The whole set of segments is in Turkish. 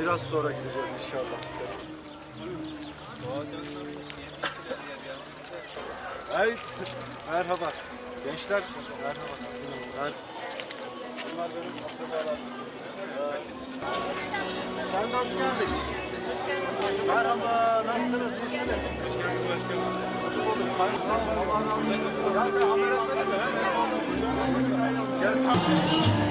Biraz sonra gideceğiz inşallah. Evet. Merhaba. Gençler. Merhaba. Mer. Sen de hoş geldin. Merhaba. Nasılsınız? İyisiniz? Hoş bulduk. Allah razı olsun. Ya sen haber etmedin mi? Gel sen.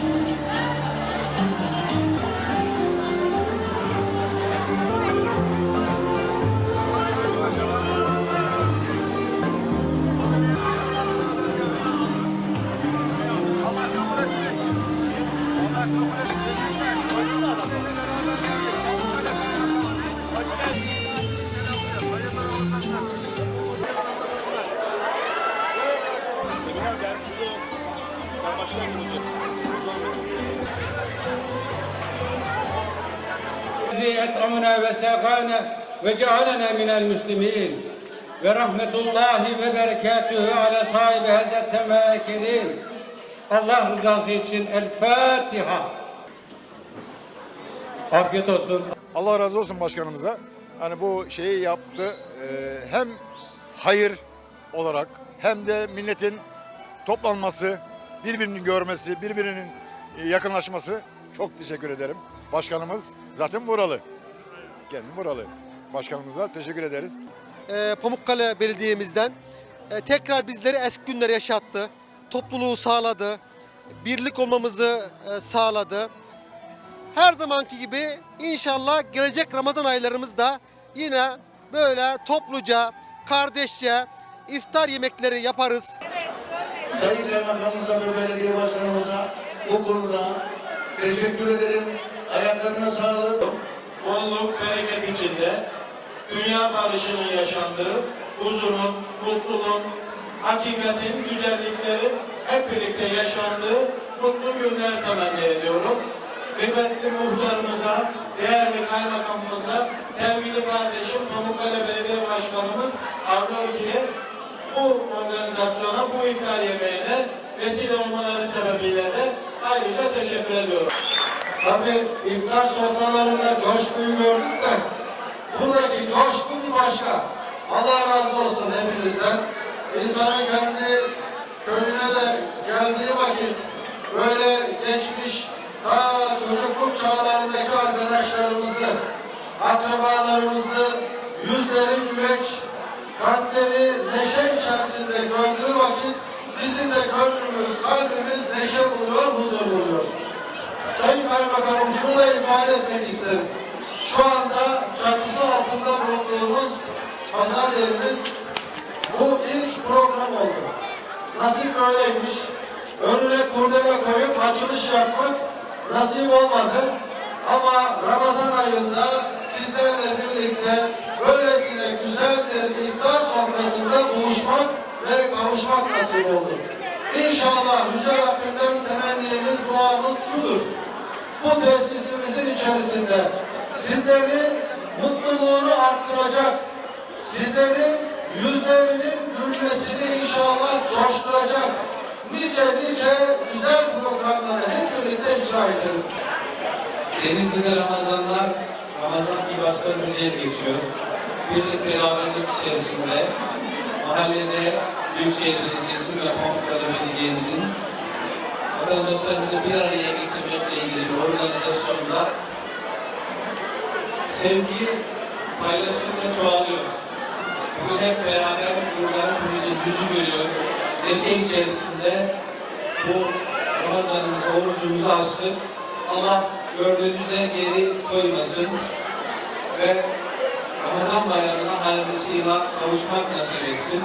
الذي أطعمنا وسقانا وجعلنا من المسلمين ورحمة الله وبركاته على صاحب هذا التماكلين Allah rızası için El Fatiha. Afiyet olsun. Allah razı olsun başkanımıza. Hani bu şeyi yaptı. Ee, hem hayır olarak hem de milletin toplanması, birbirini görmesi, birbirinin e, yakınlaşması. Çok teşekkür ederim. Başkanımız zaten buralı. Kendi buralı. Başkanımıza teşekkür ederiz. e, Pamukkale Belediye'mizden e, tekrar bizleri eski günleri yaşattı. Topluluğu sağladı. Birlik olmamızı e, sağladı. Her zamanki gibi inşallah gelecek Ramazan aylarımızda yine böyle topluca, kardeşçe iftar yemekleri yaparız. Sayın Kaymakamımıza ve belediye başkanımıza bu konuda teşekkür ederim. Ayaklarına sağlık. bolluk, bereket içinde dünya barışının yaşandığı, huzurun, mutluluğun, hakikatin, güzelliklerin hep birlikte yaşandığı mutlu günler temenni ediyorum. Kıymetli muhtarımıza, değerli kaymakamımıza, sevgili kardeşim Pamukkale Belediye Başkanımız Avni Örki'ye bu organizasyona, bu iftar yemeğine vesile olmaları sebebiyle de ayrıca teşekkür ediyorum. Tabii iftar sofralarında coşkuyu gördük de buradaki coşku bir başka. Allah razı olsun hepinizden. İnsanın kendi köyüne de geldiği vakit böyle geçmiş ta çocukluk çağlarındaki arkadaşlarımızı, akrabalarımızı yüzleri güleç, kalpleri neşe içerisinde gördüğü vakit bizim de gönlümüz, kalbimiz neşe buluyor, huzur buluyor. Sayın Kaymakamım şunu da ifade etmek isterim. Şu anda çatısı altında bulunduğumuz pazar yerimiz bu ilk program oldu. Nasip öyleymiş. Önüne kurdele koyup açılış yapmak nasip olmadı. Ama Ramazan ayında sizlerle birlikte böylesine güzel bir iftar sofrasında buluşmak ve kavuşmak nasip oldu. İnşallah Yüce Rabbimden temennimiz, duamız şudur bu tesisimizin içerisinde sizlerin mutluluğunu arttıracak, sizlerin yüzlerinin gülmesini inşallah coşturacak nice nice güzel programları hep birlikte icra edelim. Denizli'de Ramazanlar, Ramazan bir başka güzel geçiyor. Birlik beraberlik içerisinde mahallede Büyükşehir Belediyesi ve Pamukkale Belediye'mizin vatandaşlarımızı bir araya getirmekle ilgili organizasyonda sevgi paylaştıkça çoğalıyor. Bugün hep beraber burada hepimizin yüzü gülüyor. Neşe içerisinde bu Ramazanımızı, orucumuzu açtık. Allah gördüğünüzden geri koymasın ve Ramazan bayramına hayırlısıyla kavuşmak nasip etsin.